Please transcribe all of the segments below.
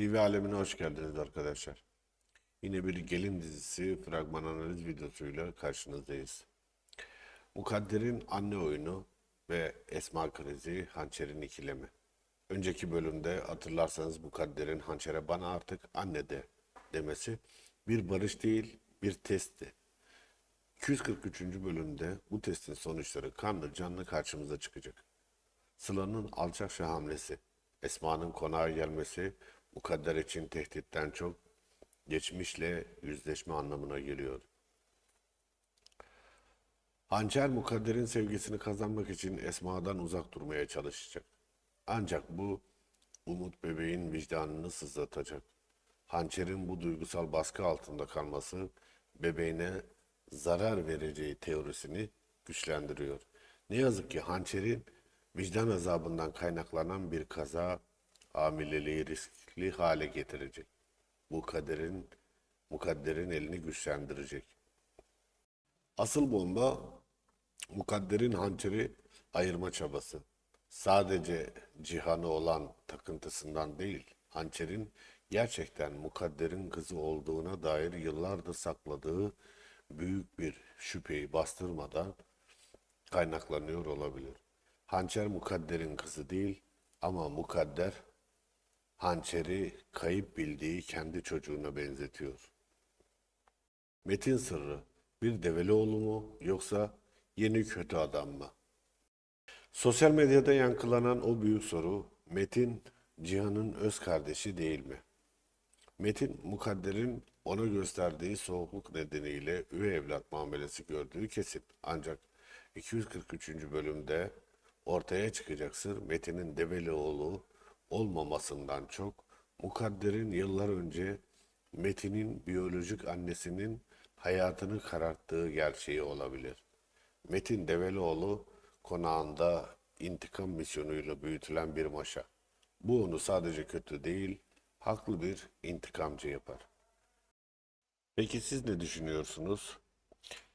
TV alemine hoş geldiniz arkadaşlar. Yine bir gelin dizisi fragman analiz videosuyla karşınızdayız. Mukadder'in anne oyunu ve Esma krizi hançerin ikilemi. Önceki bölümde hatırlarsanız Mukadder'in hançere bana artık anne de demesi bir barış değil bir testti. 243. bölümde bu testin sonuçları kanlı canlı karşımıza çıkacak. Sıla'nın alçakça hamlesi, Esma'nın konağa gelmesi mukadder için tehditten çok geçmişle yüzleşme anlamına geliyor. Hançer mukadderin sevgisini kazanmak için Esma'dan uzak durmaya çalışacak. Ancak bu Umut bebeğin vicdanını sızlatacak. Hançer'in bu duygusal baskı altında kalması bebeğine zarar vereceği teorisini güçlendiriyor. Ne yazık ki hançerin vicdan azabından kaynaklanan bir kaza hamileliği riskli hale getirecek. Bu kaderin mukadderin elini güçlendirecek. Asıl bomba mukadderin hançeri ayırma çabası. Sadece cihanı olan takıntısından değil, hançerin gerçekten mukadderin kızı olduğuna dair yıllardır sakladığı büyük bir şüpheyi bastırmadan kaynaklanıyor olabilir. Hançer mukadderin kızı değil ama mukadder hançeri kayıp bildiği kendi çocuğuna benzetiyor. Metin sırrı bir Develioğlu mu yoksa yeni kötü adam mı? Sosyal medyada yankılanan o büyük soru Metin Cihan'ın öz kardeşi değil mi? Metin Mukadder'in ona gösterdiği soğukluk nedeniyle üvey evlat muamelesi gördüğü kesin. Ancak 243. bölümde ortaya çıkacak sır Metin'in Develioğlu olmamasından çok Mukadder'in yıllar önce Metin'in biyolojik annesinin hayatını kararttığı gerçeği olabilir. Metin Develioğlu konağında intikam misyonuyla büyütülen bir maşa. Bu onu sadece kötü değil, haklı bir intikamcı yapar. Peki siz ne düşünüyorsunuz?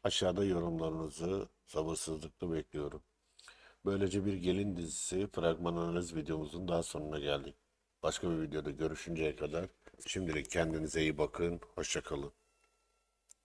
Aşağıda yorumlarınızı sabırsızlıkla bekliyorum. Böylece bir gelin dizisi fragman analiz videomuzun daha sonuna geldik. Başka bir videoda görüşünceye kadar şimdilik kendinize iyi bakın, hoşçakalın.